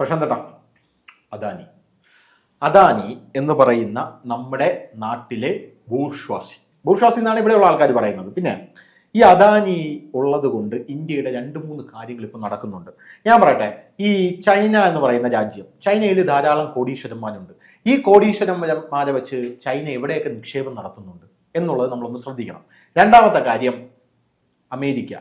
പ്രശാന്തട്ടാ അദാനി. അദാനി എന്ന് പറയുന്ന നമ്മുടെ നാട്ടിലെ ഭൂഷ്വാസി ഭൂഷ്വാസി എന്നാണ് ഇവിടെയുള്ള ആൾക്കാർ പറയുന്നത്. പിന്നെ ഈ അദാനി ഉള്ളത് കൊണ്ട് ഇന്ത്യയുടെ രണ്ട് മൂന്ന് കാര്യങ്ങൾ ഇപ്പോൾ നടക്കുന്നുണ്ട്. ഞാൻ പറയട്ടെ ഈ ചൈന എന്ന് പറയുന്ന രാജ്യം ചൈനയിൽ ധാരാളം കോടീശ്വരന്മാരുണ്ട്. ഈ കോടീശ്വരന്മാരെ വെച്ച് ചൈന എവിടെയൊക്കെ നിക്ഷേപം നടത്തുന്നുണ്ട് എന്നുള്ളത് നമ്മളൊന്ന് ശ്രദ്ധിക്കണം. രണ്ടാമത്തെ കാര്യം അമേരിക്ക.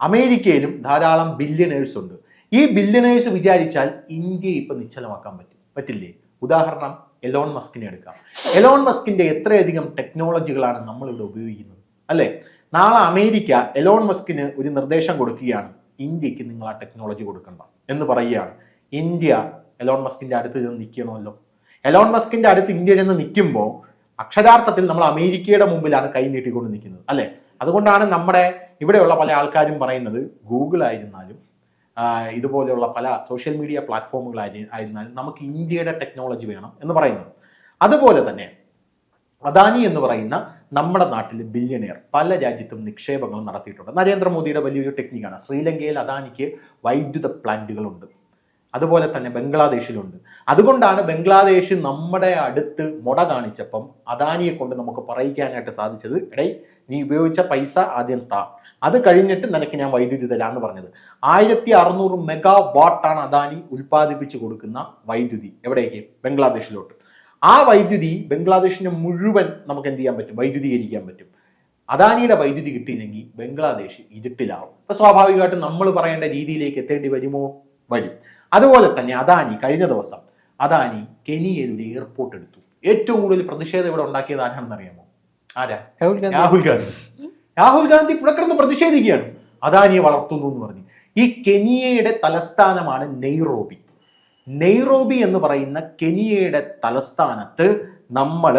അമേരിക്കയിലും ധാരാളം ബില്യണേഴ്സ് ഉണ്ട്. ഈ ബില്യനേഴ്സ് വിചാരിച്ചാൽ ഇന്ത്യയെ ഇപ്പൊ നിശ്ചലമാക്കാൻ പറ്റും. പറ്റില്ലേ? ഉദാഹരണം എലോൺ മസ്കിനെ എടുക്കാം. എലോൺ മസ്കിന്റെ എത്രയധികം ടെക്നോളജികളാണ് നമ്മൾ ഇവിടെ ഉപയോഗിക്കുന്നത്? അല്ലെ? നാളെ അമേരിക്ക എലോൺ മസ്കിന് ഒരു നിർദ്ദേശം കൊടുക്കുകയാണ്. ഇന്ത്യയ്ക്ക് നിങ്ങൾ ആ ടെക്നോളജി കൊടുക്കണ്ട എന്ന് പറയുകയാണ്. ഇന്ത്യ എലോൺ മസ്കിന്റെ അടുത്ത് ചെന്ന് നിൽക്കണമല്ലോ. എലോൺ മസ്കിന്റെ അടുത്ത് ഇന്ത്യ ചെന്ന് നിൽക്കുമ്പോൾ അക്ഷരാർത്ഥത്തിൽ നമ്മൾ അമേരിക്കയുടെ മുമ്പിലാണ് കൈ നീട്ടിക്കൊണ്ട് നിൽക്കുന്നത്. അല്ലെ? അതുകൊണ്ടാണ് നമ്മുടെ ഇവിടെയുള്ള പല ആൾക്കാരും പറയുന്നത് ഗൂഗിൾ ആയിരുന്നാലും ഇതുപോലെയുള്ള പല സോഷ്യൽ മീഡിയ പ്ലാറ്റ്ഫോമുകൾ ആയിരുന്നാലും നമുക്ക് ഇന്ത്യയുടെ ടെക്നോളജി വേണം എന്ന് പറയുന്നത് അതുപോലെ തന്നെ അദാനി എന്ന് പറയുന്ന നമ്മുടെ നാട്ടിൽ ബില്യണിയർ പല രാജ്യത്തും നിക്ഷേപങ്ങൾ നടത്തിയിട്ടുണ്ട്. നരേന്ദ്രമോദിയുടെ വലിയൊരു ടെക്നിക്കാണ് ശ്രീലങ്കയിൽ അദാനിക്ക് വൈദ്യുത പ്ലാന്റുകളുണ്ട് അതുപോലെ തന്നെ ബംഗ്ലാദേശിലുണ്ട് അതുകൊണ്ടാണ് ബംഗ്ലാദേശ് നമ്മുടെ അടുത്ത് മുട കാണിച്ചപ്പം അദാനിയെ കൊണ്ട് നമുക്ക് പറയിക്കാനായിട്ട് സാധിച്ചത് എടേ നീ ഉപയോഗിച്ച പൈസ ആദ്യം താ. അത് കഴിഞ്ഞിട്ട് നിനക്ക് ഞാൻ വൈദ്യുതി തരാമെന്ന് പറഞ്ഞത്. ആയിരത്തി അറുന്നൂറ് മെഗാ വാട്ടാണ് അദാനി ഉൽപ്പാദിപ്പിച്ചു കൊടുക്കുന്ന വൈദ്യുതി എവിടേക്ക്? ബംഗ്ലാദേശിലോട്ട്. ആ വൈദ്യുതി ബംഗ്ലാദേശിന് മുഴുവൻ നമുക്ക് എന്ത് ചെയ്യാൻ പറ്റും? വൈദ്യുതീകരിക്കാൻ പറ്റും. അദാനിയുടെ വൈദ്യുതി കിട്ടിയില്ലെങ്കിൽ ബംഗ്ലാദേശ് ഇരുട്ടിലാവും. അപ്പൊ സ്വാഭാവികമായിട്ടും നമ്മൾ പറയേണ്ട രീതിയിലേക്ക് എത്തേണ്ടി വരുമോ? വരും. അതുപോലെ തന്നെ അദാനി കഴിഞ്ഞ ദിവസം അദാനി കെനിയയിൽ ഒരു എയർപോർട്ട് എടുത്തു. ഏറ്റവും കൂടുതൽ പ്രതിഷേധം ഇവിടെ ഉണ്ടാക്കിയത് ആരാണെന്ന് അറിയാമോ ആരാ രാഹുൽ ഗാന്ധി. രാഹുൽ ഗാന്ധി ഇവിടെ കിടന്ന് പ്രതിഷേധിക്കുകയാണ്. അദാനിയെ വളർത്തുന്നു എന്ന് പറഞ്ഞു. ഈ കെനിയയുടെ തലസ്ഥാനമാണ് നെയ്റോബി. നെയ്റോബി എന്ന് പറയുന്ന കെനിയയുടെ തലസ്ഥാനത്ത് നമ്മൾ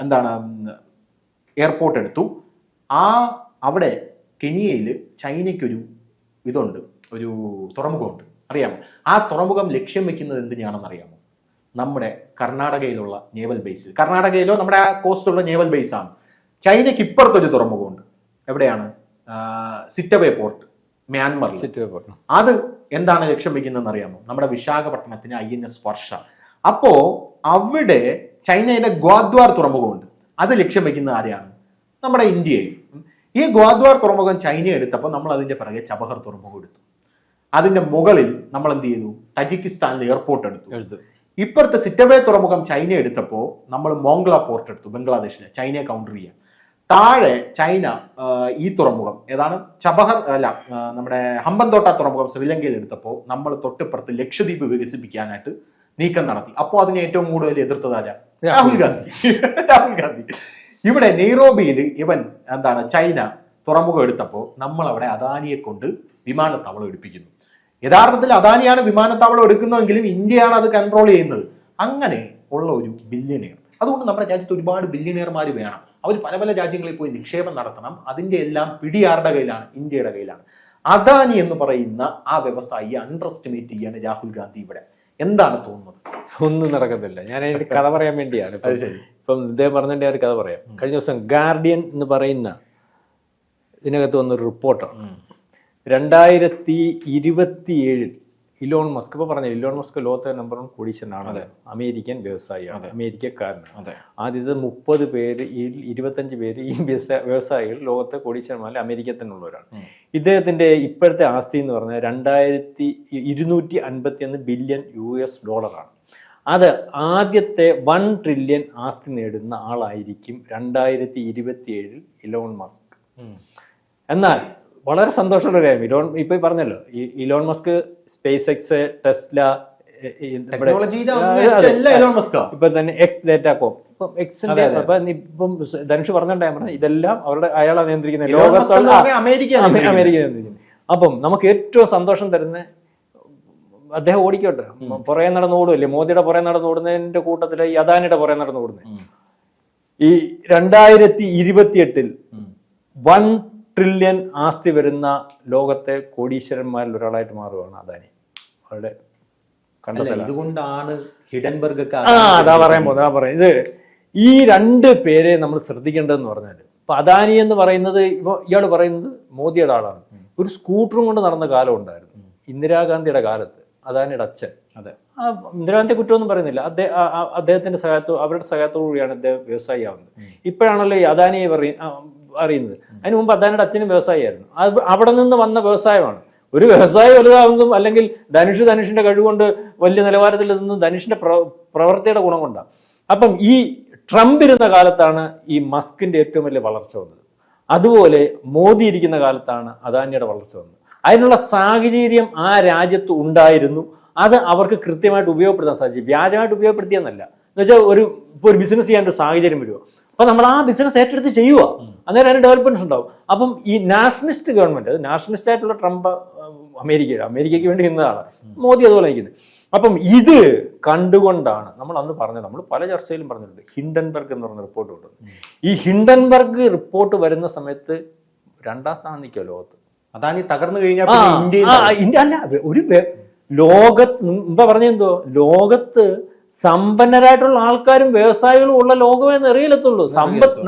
എന്താണ് എയർപോർട്ട് എടുത്തു. ആ അവിടെ കെനിയയിൽ ചൈനയ്ക്കൊരു ഇതുണ്ട്. ഒരു തുറമുഖമുണ്ട്. അറിയാമോ? ആ തുറമുഖം ലക്ഷ്യം വെക്കുന്നത് എന്തിനാണെന്ന് അറിയാമോ? നമ്മുടെ കർണാടകയിലുള്ള നേവൽ ബേസ് കർണാടകയിലോ നമ്മുടെ ആ കോസ്റ്റുള്ള നേവൽ ബേസ് ആണ്. ചൈനയ്ക്ക് ഇപ്പുറത്തൊരു തുറമുഖമുണ്ട്. എവിടെയാണ്? സിറ്റവേ പോർട്ട് മ്യാൻമറിൽ സിറ്റവേ പോർട്ട്. അത് എന്താണ് ലക്ഷ്യം വെക്കുന്നതെന്ന് അറിയാമോ? നമ്മുടെ വിശാഖപട്ടണത്തിന് ഐ എൻ എസ് വർഷ അപ്പോ അവിടെ ചൈനയിലെ ഗ്വാദ്വാർ തുറമുഖമുണ്ട്. അത് ലക്ഷ്യം വെക്കുന്നത് ആരെയാണ്? നമ്മുടെ ഇന്ത്യയെ ഈ ഗ്വാദ്വാർ തുറമുഖം ചൈന എടുത്തപ്പോൾ നമ്മൾ അതിന്റെ പിറകെ ചബഹർ തുറമുഖം എടുത്തു. അതിന്റെ മുകളിൽ നമ്മൾ എന്ത് ചെയ്തു? തജിക്കിസ്ഥാനിൽ എയർപോർട്ട് എടുത്തു. ഇപ്പുറത്തെ സിറ്റവേ തുറമുഖം ചൈന എടുത്തപ്പോൾ നമ്മൾ മോംഗ്ല പോർട്ട് എടുത്തു ബംഗ്ലാദേശിലെ ചൈനയെ കൗണ്ടർ ചെയ്യാൻ. താഴെ ചൈന ഈ തുറമുഖം. ഏതാണ്? ചബഹർ അല്ല നമ്മുടെ ഹമ്പന്തോട്ട തുറമുഖം ശ്രീലങ്കയിൽ എടുത്തപ്പോൾ നമ്മൾ തൊട്ടിപ്പുറത്ത് ലക്ഷദ്വീപ് വികസിപ്പിക്കാനായിട്ട് നീക്കം നടത്തി. അപ്പോൾ അതിനെ ഏറ്റവും കൂടുതൽ എതിർത്തത് ആരാ? രാഹുൽ ഗാന്ധി. രാഹുൽ ഗാന്ധി. ഇവിടെ നെയ്റോബിയിൽ ഇവൻ എന്താണ്? ചൈന തുറമുഖം എടുത്തപ്പോൾ നമ്മൾ അവിടെ അദാനിയെ കൊണ്ട് വിമാനത്താവളം എടുപ്പിക്കുന്നു. യഥാർത്ഥത്തിൽ അദാനിയാണ് വിമാനത്താവളം എടുക്കുന്നതെങ്കിലും ഇന്ത്യയാണ് അത് കൺട്രോൾ ചെയ്യുന്നത്. അങ്ങനെ ഉള്ള ഒരു ബില്യനെയർ അതുകൊണ്ട് നമ്മുടെ രാജ്യത്ത് ഒരുപാട് ബില്യനെയർമാർ വേണം. അവർ പല പല രാജ്യങ്ങളിൽ പോയി നിക്ഷേപം നടത്തണം. അതിന്റെ എല്ലാം പിടി ആരുടെ കയ്യിലാണ് ഇന്ത്യയുടെ കയ്യിലാണ്. അദാനി എന്ന് പറയുന്ന ആ വ്യവസായി അണ്ടർ എസ്റ്റിമേറ്റ് ചെയ്യാണ് രാഹുൽ ഗാന്ധി ഇവിടെ. എന്താണ് തോന്നുന്നത്? ഒന്നും നടക്കത്തില്ല. ഞാൻ അതിന്റെ കഥ പറയാൻ വേണ്ടിയാണ്. ഇപ്പം- ഇദ്ദേഹം പറഞ്ഞതിന്റെ ഒരു കഥ പറയാം. കഴിഞ്ഞ ദിവസം ഗാർഡിയൻ എന്ന് പറയുന്ന ഇതിനകത്ത് വന്നൊരു റിപ്പോർട്ടാണ് രണ്ടായിരത്തി ഇരുപത്തിയേഴിൽ ഇലോൺ മസ്ക് ഇപ്പൊ പറഞ്ഞ ഇലോൺ മസ്ക് ലോകത്തെ നമ്പർ വൺ കോടീശ്വരനാണ്. അമേരിക്കൻ വ്യവസായിയാണ് അമേരിക്കക്കാരനാണ്. ആദ്യത്തെ മുപ്പത് പേര് ഈ ഇരുപത്തഞ്ച് പേര് ഈ വ്യവസായികൾ ലോകത്തെ കോടീശ്വരന്മാരിൽ അമേരിക്ക തന്നെയുള്ളവരാണ് ഉം. ഇദ്ദേഹത്തിന്റെ ഇപ്പോഴത്തെ ആസ്തി എന്ന് പറഞ്ഞാൽ രണ്ടായിരത്തി ഇരുന്നൂറ്റി അൻപത്തി ഒന്ന് ബില്യൺ യു എസ് ഡോളറാണ്. അത് ആദ്യത്തെ വൺ ട്രില്യൺ ആസ്തി നേടുന്ന ആളായിരിക്കും രണ്ടായിരത്തി ഇരുപത്തി ഏഴിൽ ഇലോൺ മസ്ക്. എന്നാൽ വളരെ സന്തോഷമുള്ള ഒരു കാര്യം. ഇലോൺ ഇപ്പൊ പറഞ്ഞല്ലോ Elon Musk Space X Tesla ഇപ്പൊ തന്നെ എക്സ് ഡേറ്റാകോം ഇപ്പം എക്സിന്റെ. അപ്പൊ ഇപ്പം ധനുഷ് പറഞ്ഞിട്ടുണ്ടായി പറഞ്ഞ ഇതെല്ലാം അവരുടെ അയാളെ നിയന്ത്രിക്കുന്ന ലോകത്തുള്ള. അമേരിക്ക നിയന്ത്രിക്കുന്നത്. അപ്പം നമുക്ക് ഏറ്റവും സന്തോഷം തരുന്ന അദ്ദേഹം ഓടിക്കോട്ടെ. പുറകെ നടന്ന് ഓടുമല്ലേ മോദിയുടെ പുറകെ നടന്ന് ഓടുന്നതിന്റെ കൂട്ടത്തിൽ ഈ അദാനിയുടെ പുറകെ നടന്ന് ഓടുന്നത്. ഈ രണ്ടായിരത്തി ഇരുപത്തിയെട്ടിൽ എട്ടിൽ വൺ ട്രില്യൺ ആസ്തി വരുന്ന ലോകത്തെ കോടീശ്വരന്മാരിൽ ഒരാളായിട്ട് മാറുകയാണ് അദാനി. അവരുടെ ഇതുകൊണ്ടാണ് ഹിഡൻബർഗ് ഒക്കെ ആ അതാ പറയാൻ പോകുന്നത് അതാ പറയാം ഇത് ഈ രണ്ട് പേരെ നമ്മൾ ശ്രദ്ധിക്കേണ്ടതെന്ന് പറഞ്ഞാൽ ഇപ്പൊ അദാനി എന്ന് പറയുന്നത് ഇപ്പൊ ഇയാൾ പറയുന്നത് മോദിയുടെ ആളാണ്. ഒരു സ്കൂട്ടറും കൊണ്ട് നടന്ന കാലം ഉണ്ടായിരുന്നു. ഇന്ദിരാഗാന്ധിയുടെ കാലത്ത് അദാനിയുടെ അച്ഛൻ. അതെ. ആ ഇന്ദിരാഗാന്ധി കുറ്റമൊന്നും പറയുന്നില്ല. അദ്ദേഹം അദ്ദേഹത്തിന്റെ സഹായത്തോ അവരുടെ സഹായത്തോടു കൂടിയാണ് അദ്ദേഹം വ്യവസായി ആവുന്നത് ഇപ്പോഴാണല്ലോ ഈ അദാനിയെ പറയ- അറിയുന്നത്. അതിന് മുമ്പ് അദാനിയുടെ അച്ഛനും വ്യവസായിയായിരുന്നു. അത് അവിടെ നിന്ന് വന്ന വ്യവസായമാണ്. ഒരു വ്യവസായി വലുതാവുന്നതും അല്ലെങ്കിൽ ധനുഷ് ധനുഷിന്റെ കഴിവുകൊണ്ട് വലിയ നിലവാരത്തിൽ നിന്നും പ്ര- പ്രവൃത്തിയുടെ ഗുണം കൊണ്ടാണ്. അപ്പം ഈ ട്രംപ് ഇരുന്ന കാലത്താണ് ഈ മസ്കിന്റെ ഏറ്റവും വലിയ വളർച്ച വന്നത്. അതുപോലെ മോദി ഇരിക്കുന്ന കാലത്താണ് അദാനിയുടെ വളർച്ച വന്നത്. അതിനുള്ള സാഹചര്യം ആ രാജ്യത്ത് ഉണ്ടായിരുന്നു. അത് അവർക്ക് കൃത്യമായിട്ട് ഉപയോഗപ്പെടുത്താൻ സാധിച്ചു. വ്യാജമായിട്ട് ഉപയോഗപ്പെടുത്തിയെന്നല്ല. എന്ന് വെച്ചാൽ ഒരു ഇപ്പോൾ ഒരു ബിസിനസ് ചെയ്യാൻ ഒരു സാഹചര്യം വരുമോ അപ്പൊ നമ്മൾ ആ ബിസിനസ് ഏറ്റെടുത്ത് ചെയ്യുക അന്നേരം അതിന് ഡെവലപ്മെന്റ്സ് ഉണ്ടാവും. അപ്പം ഈ നാഷണലിസ്റ്റ് ഗവൺമെന്റ് നാഷണലിസ്റ്റ് ആയിട്ടുള്ള ട്രംപ് അമേരിക്ക അമേരിക്കയ്ക്ക് വേണ്ടി നിന്നതാണ്. മോദി അതുപോലെ നയിക്കുന്നത് അപ്പം ഇത് കണ്ടുകൊണ്ടാണ് നമ്മൾ അന്ന് പറഞ്ഞത് നമ്മൾ പല ചർച്ചയിലും പറഞ്ഞിട്ടുണ്ട്. ഹിൻഡൻബർഗ് എന്ന് പറഞ്ഞ റിപ്പോർട്ട് കൊണ്ടുവന്നു. ഈ ഹിൻഡൻബർഗ് റിപ്പോർട്ട് വരുന്ന സമയത്ത് രണ്ടാം സ്ഥാനം നിൽക്കുക ലോകത്ത്. അതാണ് ഈ തകർന്നു കഴിഞ്ഞാൽ ഇന്ത്യ അല്ല ഒരു ലോകത്ത് മുമ്പ് പറഞ്ഞെന്തോ ലോകത്ത് സമ്പന്നരായിട്ടുള്ള ആൾക്കാരും വ്യവസായികളും ഉള്ള ലോകമേ നിറയിലെത്തുള്ളൂ സമ്പത്ത്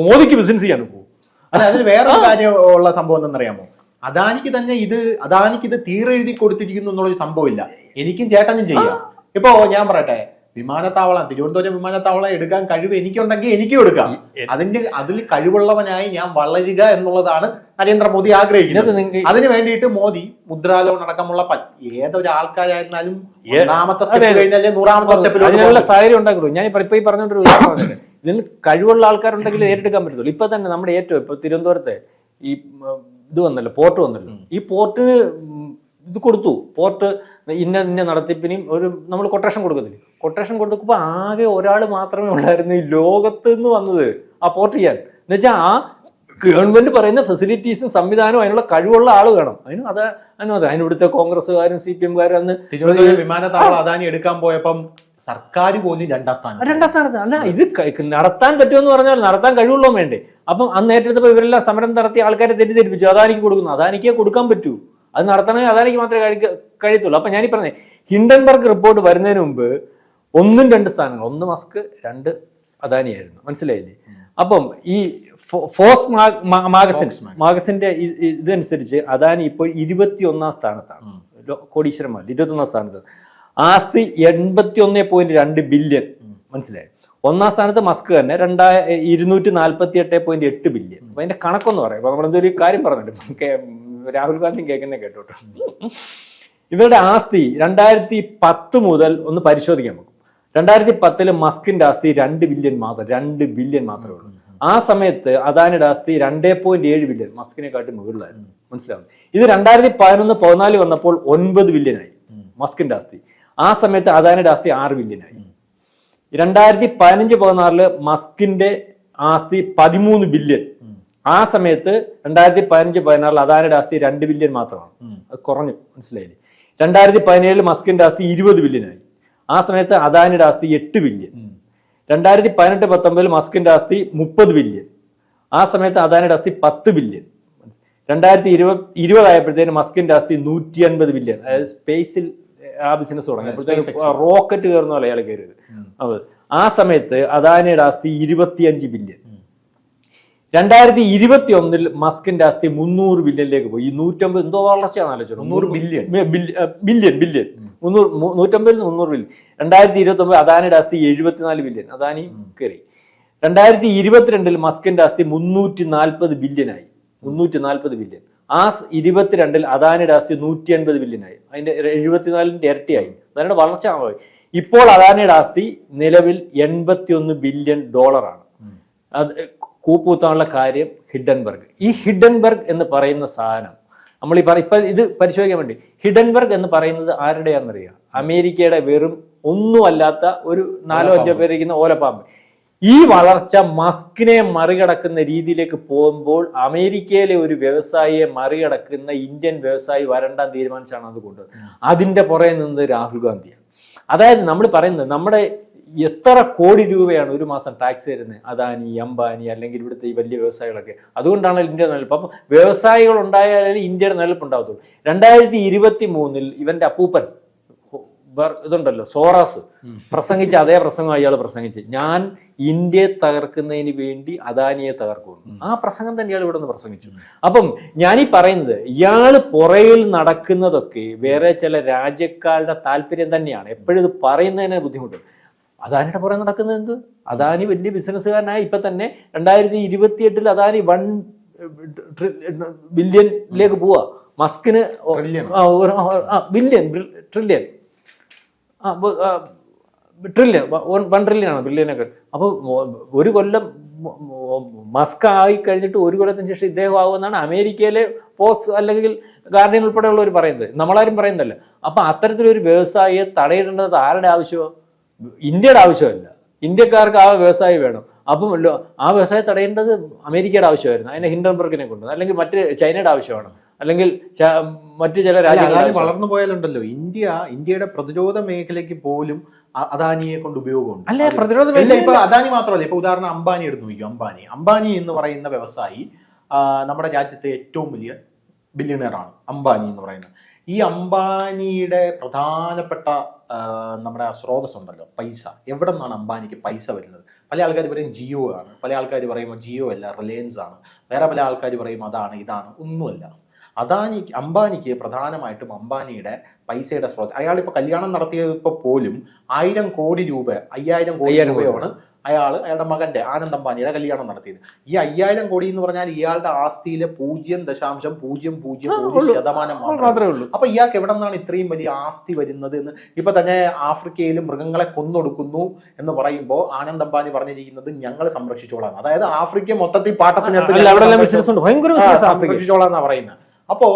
മോദിക്ക് ബിസിനസ് ചെയ്യാൻ പോകും. അല്ല അതിൽ വേറൊരു കാര്യമുള്ള സംഭവം എന്തെന്നറിയാമോ? അദാനിക്ക് തന്നെ ഇത് അദാനിക്ക് ഇത് തീരെഴുതി കൊടുത്തിരിക്കുന്നു എന്നുള്ളൊരു സംഭവം ഇല്ല. എനിക്കും ചേട്ടനും ചെയ്യാം. ഇപ്പോ ഞാൻ പറയട്ടെ വിമാനത്താവളം തിരുവനന്തപുരം വിമാനത്താവളം എടുക്കാൻ കഴിവ് എനിക്കുണ്ടെങ്കിൽ എനിക്കും എടുക്കാം. അതിന്റെ അതിൽ കഴിവുള്ളവനായി ഞാൻ വളരുക എന്നുള്ളതാണ് നരേന്ദ്രമോദി ആഗ്രഹിക്കുന്നത്. അതിന് വേണ്ടിയിട്ട് മോദി മുദ്രാ ലോൺ അടക്കമുള്ള ഏതൊരാൾക്കാരായിരുന്നാലും ഏതൊരു ആൾക്കാരായിരുന്നാലും ഒന്നാമത്തെ സ്റ്റെപ്പ്. കഴിഞ്ഞാലേ നൂറാമത്തെ അതിനുള്ള സാഹചര്യം ഉണ്ടാക്കുള്ളൂ ഞാൻ ഇപ്പൊ ഈ പറഞ്ഞോണ്ടൊരു ഉദാഹരണം ഇതിന് കഴിവുള്ള ആൾക്കാരുണ്ടെങ്കിൽ ഏറ്റെടുക്കാൻ പറ്റത്തുള്ളൂ. ഇപ്പൊ തന്നെ നമ്മുടെ ഏറ്റവും ഇപ്പൊ തിരുവനന്തപുരത്തെ ഈ ഇത് വന്നല്ലോ പോർട്ട് വന്നല്ലോ. ഈ പോർട്ടിന് ഇത് കൊടുത്തു. പോർട്ട് ഇന്ന ഇന്ന നടത്തിപ്പിനും ഒരു നമ്മൾ കൊട്ടേഷൻ കൊടുക്കത്തില്ല? കൊട്ടേഷൻ കൊടുത്തപ്പോൾ ആകെ ഒരാൾ മാത്രമേ ഉള്ളായിരുന്നു ഈ ലോകത്ത് നിന്ന് വന്നത് ആ പോർട്ട് ചെയ്യാൻ. എന്നുവെച്ചാൽ ആ ഗവൺമെന്റ് പറയുന്ന ഫെസിലിറ്റീസും സംവിധാനവും അതിനുള്ള കഴിവുള്ള ആൾ വേണം. അതിന് അത് അതിനും അതെ. അതിനിവിടുത്തെ കോൺഗ്രസ്സുകാരും സി പി എംകാരും അന്ന് വിമാനത്താവളം അദാനി എടുക്കാൻ പോയപ്പം സർക്കാർ പോലും രണ്ടാം സ്ഥാനം രണ്ടാം സ്ഥാനത്ത്. അല്ല ഇത് നടത്താൻ പറ്റുമെന്ന് പറഞ്ഞാൽ നടത്താൻ കഴിവുള്ളവൻ വേണ്ടേ. അപ്പം അന്ന് ഏറ്റെടുത്തപ്പോൾ ഇവരെല്ലാം സമരം നടത്തി ആൾക്കാരെ തെറ്റിദ്ധരിപ്പിച്ചു. അദാനിക്ക് കൊടുക്കുന്നു. അദാനിക്കേ കൊടുക്കാൻ പറ്റൂ. അത് നടത്തണമെങ്കിൽ അദാനിക്ക് മാത്രമേ കഴിക്ക കഴിയത്തുള്ളൂ. അപ്പം ഞാനീ പറഞ്ഞേ ഹിൻഡൻബർഗ് റിപ്പോർട്ട് വരുന്നതിന് മുമ്പ് ഒന്നും രണ്ട് സ്ഥാനങ്ങൾ ഒന്ന് മസ്ക് രണ്ട് അദാനിയായിരുന്നു. മനസ്സിലായില്ലേ? അപ്പം ഈ ഫോസ് മാഗസിൻ മാഗസിന്റെ ഇതനുസരിച്ച് അദാനി ഇപ്പോൾ ഇരുപത്തി ഒന്നാം സ്ഥാനത്താണ് കോടീശ്വരന്മാർ ഇരുപത്തി ഒന്നാം സ്ഥാനത്ത് ആസ്തി എൺപത്തി ഒന്ന് പോയിന്റ് രണ്ട് ബില്യൺ. മനസ്സിലായി? ഒന്നാം സ്ഥാനത്ത് മസ്ക് തന്നെ രണ്ടായ ഇരുന്നൂറ്റി നാൽപ്പത്തി എട്ട് പോയിന്റ് എട്ട് ബില്യൺ. അപ്പൊ അതിന്റെ കണക്കൊന്ന് പറയാം. അപ്പൊ നമ്മളെന്തൊരു കാര്യം പറഞ്ഞിട്ട് രാഹുൽ ഗാന്ധി കേൾക്കുന്നേ കേട്ടോട്ടോ. ഇവരുടെ ആസ്തി രണ്ടായിരത്തി പത്ത് മുതൽ ഒന്ന് പരിശോധിക്കാൻ നോക്കും രണ്ടായിരത്തി പത്തിൽ മസ്കിന്റെ ആസ്തി രണ്ട് ബില്യൺ മാത്രം രണ്ട് ബില്യൺ മാത്രമേ ഉള്ളൂ. ആ സമയത്ത് അദാനിയുടെ ആസ്തി രണ്ടേ പോയിന്റ് ഏഴ് ബില്യൺ മസ്കിനെക്കാട്ടി മുകളിലായിരുന്നു. മനസ്സിലാവും ഇത് രണ്ടായിരത്തി പതിനൊന്ന് പതിനാല് വന്നപ്പോൾ ഒൻപത് ബില്യനായി മസ്കിന്റെ ആസ്തി. ആ സമയത്ത് അദാനിയുടെ ആസ്തി ആറ് ബില്യനായി രണ്ടായിരത്തി പതിനഞ്ച് പതിനാറിൽ മസ്കിന്റെ ആസ്തി പതിമൂന്ന് ബില്യൺ ആ സമയത്ത് രണ്ടായിരത്തി പതിനഞ്ച് പതിനാറിൽ അദാനിയുടെ ആസ്തി രണ്ട് ബില്യൺ മാത്രമാണ്. അത് കുറഞ്ഞു മനസ്സിലായില്ലേ? രണ്ടായിരത്തി പതിനേഴിൽ മസ്കിന്റെ ആസ്തി ഇരുപത് ബില്യനായി ആ സമയത്ത് അദാനിയുടെ ആസ്തി എട്ട് ബില്യൺ രണ്ടായിരത്തി പതിനെട്ട് പത്തൊമ്പതിൽ മസ്കിന്റെ ആസ്തി മുപ്പത് ബില്യൺ ആ സമയത്ത് അദാനിയുടെ ആസ്തി പത്ത് ബില്യൺ രണ്ടായിരത്തി ഇരുപത് ഇരുപതായപ്പോഴത്തേന് മസ്കിന്റെ ആസ്തി നൂറ്റി അൻപത് ബില്യൺ അതായത് സ്പേസിൽ ആ ബിസിനസ് തുടങ്ങിയപ്പോഴത്തേക്ക് റോക്കറ്റ് കയറുന്ന പോലെ അയാൾ കയറിയത്. അത് ആ സമയത്ത് അദാനിയുടെ ആസ്തി ഇരുപത്തിയഞ്ച് ബില്യൺ രണ്ടായിരത്തി ഇരുപത്തി ഒന്നിൽ മസ്കിന്റെ ആസ്തി മുന്നൂറ് ബില്യണിലേക്ക് പോയി. ഈ നൂറ്റമ്പത് എന്തോ വളർച്ചയാണ് ആലോചിച്ചത്. മുന്നൂറ് ബില്യൺ. Billion billion. മുന്നൂറ് നൂറ്റമ്പതിൽ നിന്ന് മുന്നൂറ് ബില്യൺ. രണ്ടായിരത്തി ഇരുപത്തി ഒമ്പത് അദാനിയുടെ ആസ്തി എഴുപത്തിനാല് ബില്യൺ. അദാനി കയറി രണ്ടായിരത്തി ഇരുപത്തിരണ്ടിൽ മസ്കിന്റെ ആസ്തി മുന്നൂറ്റി നാൽപ്പത് ബില്യനായി. മുന്നൂറ്റി നാൽപ്പത് ബില്യൺ. ആ ഇരുപത്തിരണ്ടിൽ അദാനിയുടെ ആസ്തി നൂറ്റി അൻപത് ബില്യനായി. അതിന്റെ എഴുപത്തിനാലിന്റെ ഇരട്ടിയായി. അദാനിയുടെ വളർച്ച. ഇപ്പോൾ അദാനിയുടെ ആസ്തി നിലവിൽ എൺപത്തി ഒന്ന് ബില്യൺ ഡോളറാണ്. അത് കൂപ്പൂത്താനുള്ള കാര്യം ഹിഡൻബർഗ്. ഈ ഹിഡൻബർഗ് എന്ന് പറയുന്ന സാധനം നമ്മൾ ഈ പറ ഇപ്പൊ ഇത് പരിശോധിക്കാൻ വേണ്ടി ഹിഡൻബർഗ് എന്ന് പറയുന്നത് ആരുടെയാണെന്നറിയാം? അമേരിക്കയുടെ വെറും ഒന്നുമല്ലാത്ത ഒരു നാലോ അഞ്ചോ പേരിരിക്കുന്ന ഓലപ്പാമ്പ്. ഈ വളർച്ച മസ്കിനെ മറികടക്കുന്ന രീതിയിലേക്ക് പോകുമ്പോൾ അമേരിക്കയിലെ ഒരു വ്യവസായിയെ മറികടക്കുന്ന ഇന്ത്യൻ വ്യവസായി വരണ്ടാൻ തീരുമാനിച്ചാണ് അത് കൊണ്ടുവന്നത്. അതിന്റെ പുറകെ നിന്നത് രാഹുൽ ഗാന്ധിയാണ്. അതായത് നമ്മൾ പറയുന്നത് നമ്മുടെ എത്ര കോടി രൂപയാണ് ഒരു മാസം ടാക്സ് തരുന്നത്? അദാനി അംബാനി അല്ലെങ്കിൽ ഇവിടുത്തെ ഈ വലിയ വ്യവസായികളൊക്കെ. അതുകൊണ്ടാണ് ഇന്ത്യ നിലനിൽപ്പ്. അപ്പം വ്യവസായികൾ ഉണ്ടായാലേ ഇന്ത്യയുടെ നിലനിൽപ്പ് ഉണ്ടാകത്തുള്ളൂ രണ്ടായിരത്തി ഇരുപത്തി മൂന്നിൽ ഇവന്റെ അപ്പൂപ്പൻ ഇതുണ്ടല്ലോ സോറാസ്. പ്രസംഗിച്ച അതേ പ്രസംഗം അയാൾ പ്രസംഗിച്ച്. ഞാൻ ഇന്ത്യയെ തകർക്കുന്നതിന് വേണ്ടി അദാനിയെ തകർക്കുന്നു ആ പ്രസംഗം തന്നെ ഇയാൾ ഇവിടെ നിന്ന് പ്രസംഗിച്ചു അപ്പം ഞാനീ പറയുന്നത് ഇയാൾ പുറയിൽ നടക്കുന്നതൊക്കെ വേറെ ചില രാജ്യക്കാരുടെ താല്പര്യം തന്നെയാണ്. എപ്പോഴും ഇത് പറയുന്നതിന് ബുദ്ധിമുട്ട്. അദാനിയുടെ പുറകെ നടക്കുന്നത് എന്ത്? അദാനി വലിയ ബിസിനസ്സുകാരനായി ഇപ്പൊ തന്നെ രണ്ടായിരത്തി ഇരുപത്തിയെട്ടിൽ അദാനി വൺ ബില്യണിലേക്ക് പോവാ. മസ്കിന്. Billion trillion trillion one trillion ആണ് ബില്യനൊക്കെ അപ്പോൾ ഒരു കൊല്ലം മസ്ക് ആയി കഴിഞ്ഞിട്ട് ഒരു കൊല്ലത്തിന് ശേഷം ഇദ്ദേഹം ആകുമെന്നാണ് അമേരിക്കയിലെ ഫോക്സ് അല്ലെങ്കിൽ ഗാർഡിയൻ ഉൾപ്പെടെയുള്ളവർ പറയുന്നത്. നമ്മളാരും പറയുന്നതല്ല. അപ്പൊ അത്തരത്തിലൊരു വ്യവസായിയെ തടയിടേണ്ടത് ആരുടെ ആവശ്യമാണ് ഇന്ത്യയുടെ ആവശ്യമല്ല. ഇന്ത്യക്കാർക്ക് ആ വ്യവസായി വേണം. അപ്പം ആ വ്യവസായം തടയേണ്ടത് അമേരിക്കയുടെ ആവശ്യമായിരുന്നു. അതിനെ ഹിൻഡർബർഗിനെ കൊണ്ട് അല്ലെങ്കിൽ മറ്റ് ചൈനയുടെ ആവശ്യമാണ്. അല്ലെങ്കിൽ മറ്റ് ചില രാജ്യങ്ങൾ വളർന്നു പോയാലുണ്ടല്ലോ. ഇന്ത്യ ഇന്ത്യയുടെ പ്രതിരോധ മേഖലയ്ക്ക് പോലും അദാനിയെ കൊണ്ട് ഉപയോഗമുണ്ട്. അല്ലെ പ്രതിരോധ മേഖല ഇപ്പൊ അദാനി മാത്രമല്ല. ഇപ്പൊ ഉദാഹരണം അംബാനി എടുത്തു നോക്കിയോ അംബാനി. അംബാനി എന്ന് പറയുന്ന വ്യവസായി നമ്മുടെ രാജ്യത്തെ ഏറ്റവും വലിയ ബില്യണറാണ് ആണ്. അംബാനി എന്ന് പറയുന്നത്. ഈ അംബാനിയുടെ പ്രധാനപ്പെട്ട നമ്മുടെ സ്രോതസ് ഉണ്ടല്ലോ പൈസ. എവിടെ നിന്നാണ് അംബാനിക്ക് പൈസ വരുന്നത്? പല ആൾക്കാർ പറയും ജിയോ ആണ്. പല ആൾക്കാർ പറയുമ്പോൾ ജിയോ അല്ല റിലയൻസ് ആണ്. വേറെ പല ആൾക്കാർ പറയും അതാണ് ഇതാണ് ഒന്നുമല്ല. അദാനി അംബാനിക്ക് പ്രധാനമായിട്ടും അംബാനിയുടെ പൈസയുടെ സ്രോതസ് അയാൾ ഇപ്പൊ കല്യാണം നടത്തിയപ്പോൾ പോലും ആയിരം കോടി രൂപ അയ്യായിരം കോടി. രൂപയാണ് അയാൾ അയാളുടെ മകന്റെ ആനന്ദ് അംബാനിയുടെ കല്യാണം നടത്തിയത്. ഈ അയ്യായിരം കോടി എന്ന് പറഞ്ഞാൽ ഇയാളുടെ ആസ്തിയിലെ പൂജ്യം ദശാംശം പൂജ്യം പൂജ്യം ഒരു. ശതമാനം മാത്രമേ ഉള്ളൂ. അപ്പൊ ഇയാൾക്ക് എവിടെ നിന്നാണ് ഇത്രയും വലിയ ആസ്തി വരുന്നത് എന്ന് ഇപ്പൊ തന്നെ ആഫ്രിക്കയിൽ മൃഗങ്ങളെ കൊന്നൊടുക്കുന്നു എന്ന് പറയുമ്പോൾ ആനന്ദ് അംബാനി പറഞ്ഞിരിക്കുന്നത് ഞങ്ങൾ സംരക്ഷിച്ചോളാം അതായത് ആഫ്രിക്ക മൊത്തത്തിൽ പാട്ടത്തിനകത്ത് സംരക്ഷിച്ചോളാം എന്നാ പറയുന്നത് അപ്പോ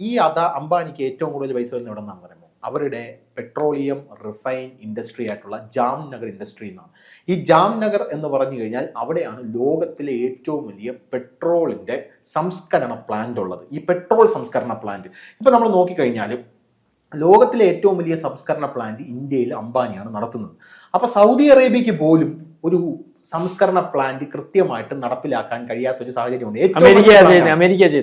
ഈ അത അംബാനിക്ക് ഏറ്റവും കൂടുതൽ പൈസ വരുന്ന എവിടെ നിന്നാണ് പറയുമ്പോൾ അവരുടെ പെട്രോളിയം റിഫൈൻ ഇൻഡസ്ട്രി ആയിട്ടുള്ള ജാംനഗർ ഇൻഡസ്ട്രി എന്നാണ്. ഈ ജാംനഗർ എന്ന് പറഞ്ഞു കഴിഞ്ഞാൽ അവിടെയാണ് ലോകത്തിലെ ഏറ്റവും വലിയ പെട്രോളിന്റെ സംസ്കരണ പ്ലാന്റ് ഉള്ളത്. ഈ പെട്രോൾ സംസ്കരണ പ്ലാന്റ് ഇപ്പോൾ നമ്മൾ നോക്കിക്കഴിഞ്ഞാൽ ലോകത്തിലെ ഏറ്റവും വലിയ സംസ്കരണ പ്ലാന്റ് ഇന്ത്യയിൽ അംബാനിയാണ് നടത്തുന്നത്. അപ്പോൾ സൗദി അറേബ്യക്ക് പോലും ഒരു സംസ്കരണ പ്ലാന്റ് കൃത്യമായിട്ട് നടപ്പിലാക്കാൻ കഴിയാത്ത ഒരു സാഹചര്യമുണ്ട്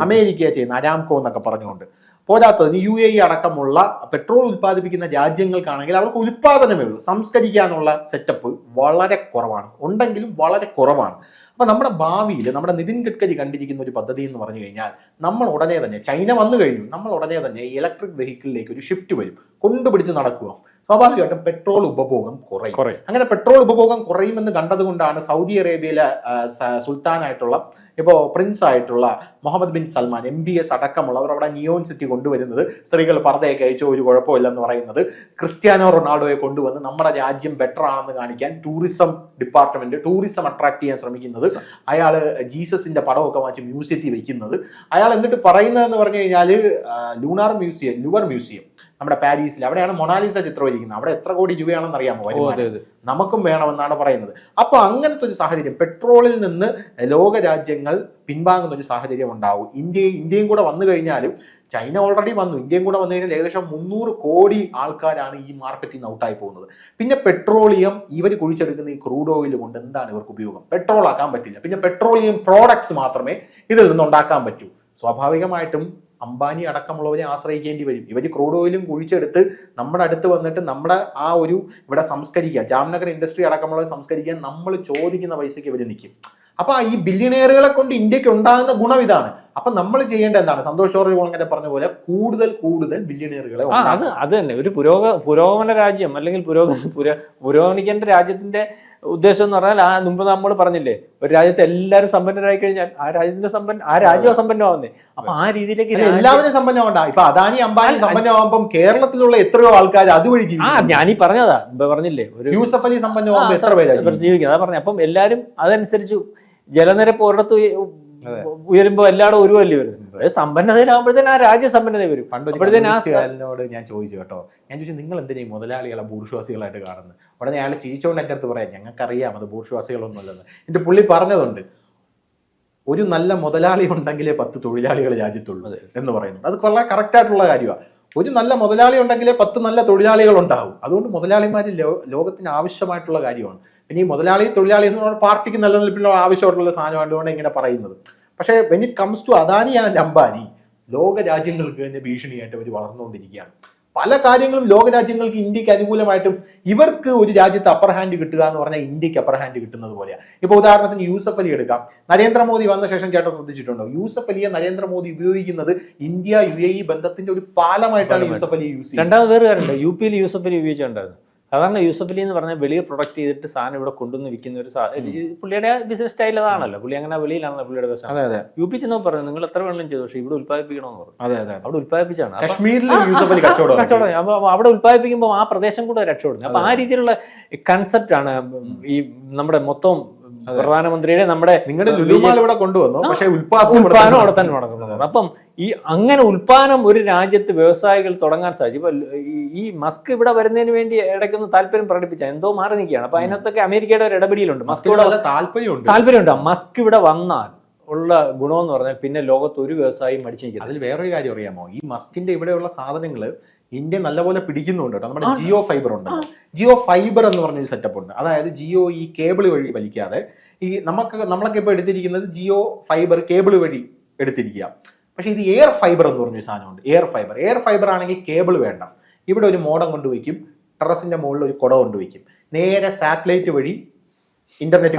അമേരിക്ക ചെയ്യുന്ന അരാംകോ എന്നൊക്കെ പറഞ്ഞുകൊണ്ട്. പോരാത്തതിന് യു എ ഇ അടക്കമുള്ള പെട്രോൾ ഉൽപ്പാദിപ്പിക്കുന്ന രാജ്യങ്ങൾക്കാണെങ്കിൽ അവർക്ക് ഉൽപ്പാദനമേ ഉള്ളൂ. സംസ്കരിക്കാനുള്ള സെറ്റപ്പ് വളരെ കുറവാണ്. ഉണ്ടെങ്കിലും വളരെ കുറവാണ്. അപ്പൊ നമ്മുടെ ഭാവിയിൽ നമ്മുടെ നിതിൻ ഗഡ്കരി കണ്ടിരിക്കുന്ന ഒരു പദ്ധതി എന്ന് പറഞ്ഞു കഴിഞ്ഞാൽ നമ്മൾ ഉടനെ തന്നെ ചൈന വന്നു കഴിഞ്ഞു നമ്മൾ ഉടനെ തന്നെ ഇലക്ട്രിക് വെഹിക്കിളിലേക്ക് ഒരു ഷിഫ്റ്റ് വരും. കൊണ്ടുപിടിച്ച് നടക്കുക. സ്വാഭാവികമായിട്ടും പെട്രോൾ ഉപഭോഗം കുറയും. അങ്ങനെ പെട്രോൾ ഉപഭോഗം കുറയുമെന്ന് കണ്ടതുകൊണ്ടാണ് സൗദി അറേബ്യയിലെ സുൽത്താനായിട്ടുള്ള ഇപ്പോൾ പ്രിൻസ് ആയിട്ടുള്ള Mohammed bin Salman M B S അടക്കമുള്ളവർ അവിടെ നിയോൺ സിറ്റി കൊണ്ടുവരുന്നത് സ്ത്രീകൾ പർദ്ദയൊക്കെ അയച്ചോ ഒരു കുഴപ്പമില്ലെന്ന് പറയുന്നത്. ക്രിസ്ത്യാനോ റൊണാൾഡോയെ കൊണ്ടുവന്ന് നമ്മുടെ രാജ്യം ബെറ്റർ ആണെന്ന് കാണിക്കാൻ ടൂറിസം ഡിപ്പാർട്ട്മെന്റ് ടൂറിസം അട്രാക്ട് ചെയ്യാൻ ശ്രമിക്കുന്നത്. അയാൾ ജീസസിന്റെ പടമൊക്കെ മാറ്റി മ്യൂസിയത്തിൽ വെക്കുന്നത്. അയാൾ എന്നിട്ട് പറയുന്നതെന്ന് പറഞ്ഞു കഴിഞ്ഞാൽ ലൂണാർ മ്യൂസിയം ലുവർ മ്യൂസിയം. നമ്മുടെ പാരീസിൽ അവിടെയാണ് മൊണാലിസ ചിത്രം ഇരിക്കുന്നത് അവിടെ എത്ര കോടി രൂപയാണെന്ന് അറിയാമോ വരുമാനം? നമുക്കും വേണമെന്നാണ് പറയുന്നത്. അപ്പൊ അങ്ങനത്തെ ഒരു സാഹചര്യം പെട്രോളിൽ നിന്ന് ലോക രാജ്യങ്ങൾ പിൻവാങ്ങുന്ന ഒരു സാഹചര്യം ഉണ്ടാവും. ഇന്ത്യ ഇന്ത്യയും കൂടെ വന്നു കഴിഞ്ഞാലും ചൈന ഓൾറെഡി വന്നു. ഇന്ത്യയും കൂടെ വന്നു കഴിഞ്ഞാൽ ഏകദേശം മുന്നൂറ് കോടി ആൾക്കാരാണ് ഈ മാർക്കറ്റിൽ നിന്ന് ഔട്ടായി പോകുന്നത്. പിന്നെ പെട്രോളിയം ഇവർ കുഴിച്ചെടുക്കുന്ന ഈ ക്രൂഡ് ഓയിൽ കൊണ്ട് എന്താണ് ഇവർക്ക് ഉപയോഗം? പെട്രോൾ ആക്കാൻ പറ്റില്ല. പിന്നെ പെട്രോളിയം പ്രോഡക്ട്സ് മാത്രമേ ഇതിൽ നിന്ന് ഉണ്ടാക്കാൻ പറ്റൂ. സ്വാഭാവികമായിട്ടും അംബാനി അടക്കമുള്ളവരെ ആശ്രയിക്കേണ്ടി വരും. ഇവർ ക്രൂഡ് ഓയിലും കുഴിച്ചെടുത്ത് നമ്മുടെ അടുത്ത് വന്നിട്ട് നമ്മുടെ ആ ഒരു ഇവിടെ സംസ്കരിക്കുക. ജാംനഗർ ഇൻഡസ്ട്രി അടക്കമുള്ളവർ സംസ്കരിക്കാൻ നമ്മൾ ചോദിക്കുന്ന പൈസയ്ക്ക് ഇവർ നിൽക്കും അപ്പൊ ഈ ബില്യണയറുകളെ കൊണ്ട് ഇന്ത്യയ്ക്ക് ഉണ്ടാകുന്ന ഗുണം ഇതാണ്. അപ്പൊ നമ്മൾ ചെയ്യേണ്ട എന്താണ്? സന്തോഷ് ജോർജ് പറഞ്ഞ പോലെ കൂടുതൽ കൂടുതൽ ബില്യണിയറുകളെ ആ അത് അത് തന്നെ. ഒരു പുരോഗ പുരോഗമന രാജ്യം അല്ലെങ്കിൽ പുരോഗ പുര പുരോഗമിക്കേണ്ട രാജ്യത്തിന്റെ ഉദ്ദേശം എന്ന് പറഞ്ഞാൽ ആ മുമ്പ് നമ്മൾ പറഞ്ഞില്ലേ ഒരു രാജ്യത്തെ എല്ലാവരും സമ്പന്നരായി കഴിഞ്ഞാൽ ആ രാജ്യത്തിന്റെ സമ്പന്ന ആ രാജ്യം സമ്പന്നമാവുന്നേ. അപ്പൊ ആ രീതിയിലേക്ക് എല്ലാവരും സമ്പന്നമാവണ്ട. ഇപ്പൊ അദാനി അംബാനി സമ്പന്നമാകുമ്പോൾ കേരളത്തിലുള്ള എത്രയോ ആൾക്കാർ അതുവഴി ആ ഞാൻ ഞാനീ പറഞ്ഞതാ. മുമ്പ് പറഞ്ഞില്ലേ ഒരു യൂസഫ് അലി സമ്പന്നമാകുമ്പോൾ എത്ര പേരാ ജീവിക്കും അതാ പറഞ്ഞത് അപ്പം എല്ലാരും അതനുസരിച്ച് ജലനിരപ്പ് ഒരിടത്ത് ഉയ- ഉയരുമ്പോ എല്ലാടും ഒരുവല്ലേ വരുന്നത് വരും സമ്പന്നതയിലാകുമ്പോഴത്തേനും ആ രാജ്യ സമ്പന്നത വരും. പണ്ടൊരു അപ്പോഴത്തേനും ആ കമ്മ്യൂണിസ്റ്റുകാരനോട് ഞാൻ ചോദിച്ചു കേട്ടോ. ഞാൻ ചോദിച്ചു നിങ്ങൾ എന്തിനാ ഈ മുതലാളികളെ ബൂർഷ്വാസികളായിട്ട് കാണുന്നത്? ഉടനെ അയാൾ ചിരിച്ചോണ്ട് എന്റെ അടുത്ത് പറയാം ഞങ്ങൾക്കറിയാം അത് ബൂർഷ്വാസികളൊന്നുമല്ലെന്ന് എന്റെ പുള്ളി പറഞ്ഞതുണ്ട് ഒരു നല്ല മുതലാളി ഉണ്ടെങ്കിലേ പത്ത് തൊഴിലാളികൾ രാജ്യത്തുള്ളൂ എന്ന് പറയുന്നു അത് കൊള്ളാൻ കറക്റ്റ് ആയിട്ടുള്ള കാര്യമാണ് ഒരു നല്ല മുതലാളി ഉണ്ടെങ്കിലേ പത്ത് നല്ല തൊഴിലാളികൾ ഉണ്ടാവും. അതുകൊണ്ട് മുതലാളിമാർ ലോകത്തിന് ആവശ്യമായിട്ടുള്ള കാര്യമാണ്. പിന്നെ ഈ മുതലാളി തൊഴിലാളി എന്ന് പറഞ്ഞാൽ പാർട്ടിക്ക് നിലനിൽപ്പിനുള്ള ആവശ്യമായിട്ടുള്ള സാധനമായതുകൊണ്ട് ഇങ്ങനെ പറയുന്നത്. പക്ഷേ when it comes to Adani and Ambani ലോക രാജ്യങ്ങൾക്ക് തന്നെ ഭീഷണിയായിട്ട് അവർ വളർന്നുകൊണ്ടിരിക്കുകയാണ്. പല കാര്യങ്ങളും ലോക രാജ്യങ്ങൾക്ക് ഇന്ത്യയ്ക്ക് അനുകൂലമായിട്ടും ഇവർക്ക് ഒരു രാജ്യത്ത് അപ്പർ ഹാൻഡ് കിട്ടുക എന്ന് പറഞ്ഞാൽ ഇന്ത്യയ്ക്ക് അപ്പർ ഹാൻഡ് കിട്ടുന്നത് പോലെയാണ് ഇപ്പൊ ഉദാഹരണത്തിന് യൂസഫ് അലി എടുക്കാം. നരേന്ദ്രമോദി വന്ന ശേഷം ചേട്ടൻ ശ്രദ്ധിച്ചിട്ടുണ്ടോ? യൂസഫ് അലിയെ നരേന്ദ്രമോദി ഉപയോഗിക്കുന്നത് ഇന്ത്യ യു എ ഇ ബന്ധത്തിന്റെ ഒരു പാലമായിട്ടാണ് യൂസഫ് അലി യൂസ് ചെയ്യുന്നത്. രണ്ടാമത് വേറെ കാര്യമുണ്ട്. യു പിയിൽ യൂസഫ് അലി ഉപയോഗിച്ചിട്ടുണ്ടായിരുന്നു. സാധാരണ യൂസഫലി എന്ന് പറഞ്ഞാൽ വെളിയിൽ പ്രൊഡക്റ്റ് ചെയ്തിട്ട് സാധനം ഇവിടെ കൊണ്ടുവന്ന് വിൽക്കുന്ന ഒരു പുള്ളിയുടെ ബിസിനസ് സ്റ്റൈൽ അതാണല്ലോ. പുള്ളി അങ്ങനെ വെളിയിലാണല്ലോ പുള്ളിയുടെ ബിസിനസ് യു പി ചെന്നോ പറഞ്ഞു നിങ്ങൾ എത്ര വേണമെങ്കിലും ചെയ്തു? പക്ഷേ ഇവിടെ ഉത്പാദിപ്പിക്കണമെന്ന് പറഞ്ഞു. അവിടെ അലി കച്ചവടം അപ്പൊ അവിടെ ഉത്പാദിപ്പിക്കുമ്പോൾ ആ പ്രദേശം കൂടെ രക്ഷപ്പെടുന്നു. അപ്പൊ ആ രീതിയിലുള്ള കൺസെപ്റ്റ് ആണ് ഈ നമ്മുടെ മൊത്തം പ്രധാനമന്ത്രിയുടെ നമ്മുടെ നിങ്ങളുടെ ഇവിടെ കൊണ്ടുവന്നു പക്ഷേ ഉൽപാദനം അവിടെ തന്നെ നടക്കുന്നത് അപ്പം ഈ അങ്ങനെ ഉൽപാദനം ഒരു രാജ്യത്ത് വ്യവസായികൾ തുടങ്ങാൻ സാധിച്ചു. ഇപ്പൊ ഈ- മസ്ക് ഇവിടെ വരുന്നതിന് വേണ്ടി ഇടയ്ക്കൊന്ന് താല്പര്യം പ്രകടിപ്പിച്ച എന്തോ മാറി നിൽക്കുകയാണ്. അപ്പൊ അതിനകത്തൊക്കെ അമേരിക്കയുടെ ഒരു ഇടപെടിയിലുണ്ട് മസ്ക് ഇവിടെ താല്പര്യമുണ്ട്? മസ്ക് ഇവിടെ വന്നാൽ ഉള്ള ഗുണമെന്ന് പറഞ്ഞാൽ പിന്നെ ലോകത്ത് ഒരു വ്യവസായി മടിച്ചിരിക്കുന്നത് അതിൽ വേറൊരു കാര്യം അറിയാമോ? ഈ മസ്കിന്റെ ഇവിടെയുള്ള സാധനങ്ങൾ ഇന്ത്യ നല്ലപോലെ പിടിക്കുന്നുണ്ട് കേട്ടോ. നമ്മുടെ ജിയോ ഫൈബർ ഉണ്ട്. ജിയോ ഫൈബർ എന്ന് പറഞ്ഞൊരു സെറ്റപ്പ് ഉണ്ട്. അതായത് ജിയോ ഈ കേബിൾ വഴി വലിക്കാതെ ഈ നമുക്ക് നമ്മളൊക്കെ ഇപ്പോൾ എടുത്തിരിക്കുന്നത് ജിയോ ഫൈബർ കേബിൾ വഴി എടുത്തിരിക്കുക. പക്ഷേ ഇത് എയർ ഫൈബർ എന്ന് പറഞ്ഞൊരു സാധനമുണ്ട്. എയർ ഫൈബർ എയർ ഫൈബർ ആണെങ്കിൽ കേബിൾ വേണ്ട. ഇവിടെ ഒരു മോഡം കൊണ്ടുവയ്ക്കും. ടെറസിന്റെ മുകളിൽ ഒരു കുട കൊണ്ടുവയ്ക്കും. നേരെ സാറ്റലൈറ്റ് വഴി ഇന്റർനെറ്റ്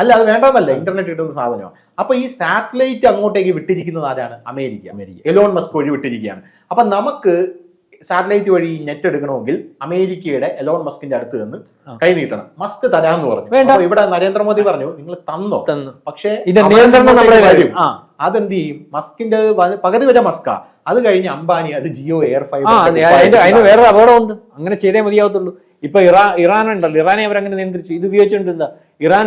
അല്ല അത് വേണ്ടെന്നല്ല. ഇന്റർനെറ്റ് കിട്ടുന്ന സാധനമാണ് അപ്പൊ ഈ സാറ്റലൈറ്റ് അങ്ങോട്ടേക്ക് വിട്ടിരിക്കുന്നത് ആരാണ്? അമേരിക്ക. അമേരിക്ക. എലോൺ മസ്ക് വഴി വിട്ടിരിക്കുകയാണ്. അപ്പൊ നമുക്ക് സാറ്റലൈറ്റ് വഴി നെറ്റ് എടുക്കണമെങ്കിൽ അമേരിക്കയുടെ എലോൺ മസ്കിന്റെ അടുത്ത് നിന്ന് കൈനീട്ടണം കൈ നീട്ടണം. മസ്ക് തരാന്ന് പറഞ്ഞു. വേണ്ട. അപ്പൊ ഇവിടെ നരേന്ദ്രമോദി പറഞ്ഞു നിങ്ങൾ തന്നോ? പക്ഷേ വരും. അതെന്ത് ചെയ്യും? മസ്കിന്റെ പകുതി വരെ മസ്കാ. അത് കഴിഞ്ഞ് അംബാനി അത് ജിയോ എയർ ഫൈബർ അതിന് വേറെ അപകടമുണ്ട്. അങ്ങനെ ചെയ്തേ മതിയാവത്തുള്ളൂ. ഇപ്പൊ ഇറാ ഇറാൻ ഉണ്ടല്ലോ ഇറാനെ അവരങ്ങനെ നിയന്ത്രിച്ചു. ഇത് ഉപയോഗിച്ചുകൊണ്ട് ഇറാൻ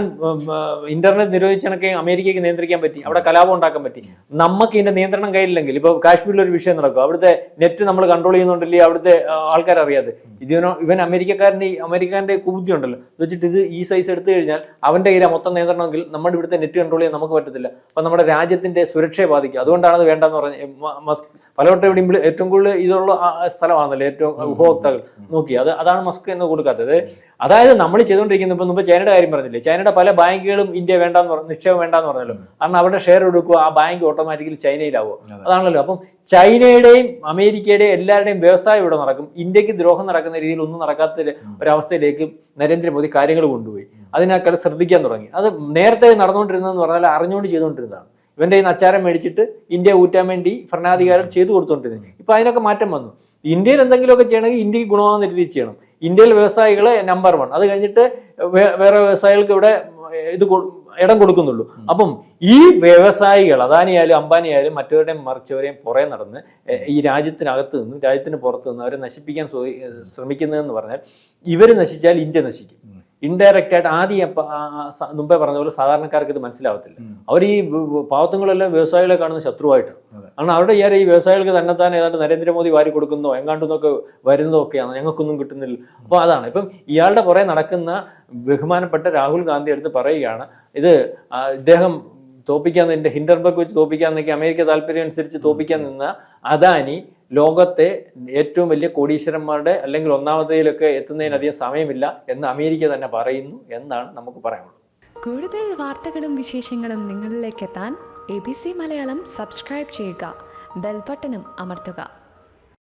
ഇന്റർനെറ്റ് നിരോധിച്ചണക്കെ അമേരിക്കയ്ക്ക് നിയന്ത്രിക്കാൻ പറ്റി. അവിടെ കലാപം ഉണ്ടാക്കാൻ പറ്റി. നമുക്ക് ഇതിന്റെ നിയന്ത്രണം കയ്യിലില്ലെങ്കിൽ ഇപ്പൊ കാശ്മീരിൽ ഒരു വിഷയം നടക്കും. അവിടുത്തെ നെറ്റ് നമ്മൾ കൺട്രോൾ ചെയ്യുന്നുണ്ടല്ലേ? അവിടുത്തെ ആൾക്കാർ അറിയാതെ ഇതിനോ ഇവൻ അമേരിക്കക്കാരന്റെ അമേരിക്കാരന്റെ കുബുദ്ധി ഉണ്ടല്ലോ. വെച്ചിട്ട് ഇത് ഈ സൈസ് എടുത്തു കഴിഞ്ഞാൽ അവന്റെ കയ്യിലെ മൊത്തം നിയന്ത്രണമെങ്കിൽ നമ്മുടെ ഇവിടുത്തെ നെറ്റ് കൺട്രോൾ ചെയ്യാൻ നമുക്ക് പറ്റത്തില്ല. അപ്പൊ നമ്മുടെ രാജ്യത്തിന്റെ സുരക്ഷയെ ബാധിക്കും. അതുകൊണ്ടാണ് അത് വേണ്ടെന്ന് പറഞ്ഞത് പലവട്ടം എവിടെയും ഏറ്റവും കൂടുതൽ ഇതുള്ള സ്ഥലമാണല്ലോ ഏറ്റവും ഉപഭോക്താക്കൾ. നോക്കി അത് അതാണ് മസ്ക് എന്ന് കൊടുക്കാത്തത്. അതായത് നമ്മൾ ചെയ്തുകൊണ്ടിരിക്കുന്ന ഇപ്പൊ മുമ്പ് ചൈനയുടെ കാര്യം പറഞ്ഞില്ലേ? ചൈനയുടെ പല ബാങ്കുകളും ഇന്ത്യ വേണ്ടെന്ന് പറഞ്ഞു നിക്ഷേപം വേണ്ടെന്ന് പറഞ്ഞല്ലോ. കാരണം അവിടെ ഷെയർ എടുക്കുക ആ ബാങ്ക് ഓട്ടോമാറ്റിക്കലി ചൈനയിലാവുക. അതാണല്ലോ. അപ്പം ചൈനയുടെയും അമേരിക്കയുടെയും എല്ലാവരുടെയും വ്യവസായം ഇവിടെ നടക്കും. ഇന്ത്യയ്ക്ക് ദ്രോഹം നടക്കുന്ന രീതിയിൽ ഒന്നും നടക്കാത്ത ഒരു- ഒരവസ്ഥയിലേക്ക് നരേന്ദ്രമോദി കാര്യങ്ങൾ കൊണ്ടുപോയി. അതിനേക്കാൾ ശ്രദ്ധിക്കാൻ തുടങ്ങി. അത് നേരത്തെ നടന്നുകൊണ്ടിരുന്നതെന്ന് പറഞ്ഞാൽ അറിഞ്ഞുകൊണ്ട് ചെയ്തുകൊണ്ടിരുന്നതാണ്. ഇവന്റെ ഈ അച്ചാരം മേടിച്ചിട്ട് ഇന്ത്യ ഊറ്റാൻ വേണ്ടി ഭരണാധികാരം ചെയ്തു കൊടുത്തോണ്ടിരുന്നത് ഇപ്പൊ അതിനൊക്കെ മാറ്റം വന്നു. ഇന്ത്യയിൽ എന്തെങ്കിലുമൊക്കെ ചെയ്യണമെങ്കിൽ ഇന്ത്യയ്ക്ക് ഗുണമാകുന്ന രീതിയിൽ ചെയ്യണം. ഇന്ത്യയിൽ വ്യവസായികളെ നമ്പർ വൺ അത് കഴിഞ്ഞിട്ട് വേറെ വ്യവസായികൾക്ക് ഇവിടെ ഇത് ഇടം കൊടുക്കുന്നുള്ളൂ. അപ്പം ഈ വ്യവസായികൾ അദാനിയായാലും അംബാനിയായാലും മറ്റവരുടെയും മറിച്ചവരെയും പുറകെ നടന്ന് ഈ രാജ്യത്തിനകത്ത് നിന്നും രാജ്യത്തിന് പുറത്തു നിന്ന് അവരെ നശിപ്പിക്കാൻ ശ്രമി- ശ്രമിക്കുന്നതെന്ന് പറഞ്ഞാൽ ഇവർ നശിച്ചാൽ ഇന്ത്യ നശിക്കും. ഇൻഡയറക്റ്റ് ആയിട്ട് ആദ്യം മുമ്പേ പറഞ്ഞ പോലെ സാധാരണക്കാർക്ക് ഇത് മനസ്സിലാവത്തില്ല. അവർ ഈ പാവത്തങ്ങളെല്ലാം വ്യവസായികളെ കാണുന്ന ശത്രുവായിട്ട് അതെ. കാരണം അവരുടെ ഈ ഈ വ്യവസായികൾക്ക് തന്നെത്താൻ ഏതാണ്ട് നരേന്ദ്രമോദി വാരി കൊടുക്കുന്നോ എങ്ങാണ്ടെന്നൊക്കെ വരുന്നതോ ഒക്കെയാണ് ഞങ്ങൾക്കൊന്നും കിട്ടുന്നില്ല. അപ്പോൾ അതാണ്. ഇപ്പം ഇയാളുടെ പുറകെ നടക്കുന്ന ബഹുമാനപ്പെട്ട രാഹുൽ ഗാന്ധി എടുത്ത് പറയുകയാണ് ഇത് ഇദ്ദേഹം തോപ്പിക്കാൻ എന്റെ ഹിൻഡർബർഗ് വെച്ച് തോപ്പിക്കാൻ നിൽക്കുക അമേരിക്ക താല്പര്യം അനുസരിച്ച് തോപ്പിക്കാൻ നിന്ന അദാനി ലോകത്തെ ഏറ്റവും വലിയ കോടീശ്വരന്മാരുടെ അല്ലെങ്കിൽ ഒന്നാമതയിലൊക്കെ എത്തുന്നതിനധികം സമയമില്ല എന്ന് അമേരിക്ക തന്നെ പറയുന്നു എന്നാണ് നമുക്ക് പറയാനുള്ളത്. കൂടുതൽ വാർത്തകളും വിശേഷങ്ങളും നിങ്ങളിലേക്ക് എത്താൻ A B C Malayalam subscribe ചെയ്യുക ബെൽബട്ടനും അമർത്തുക.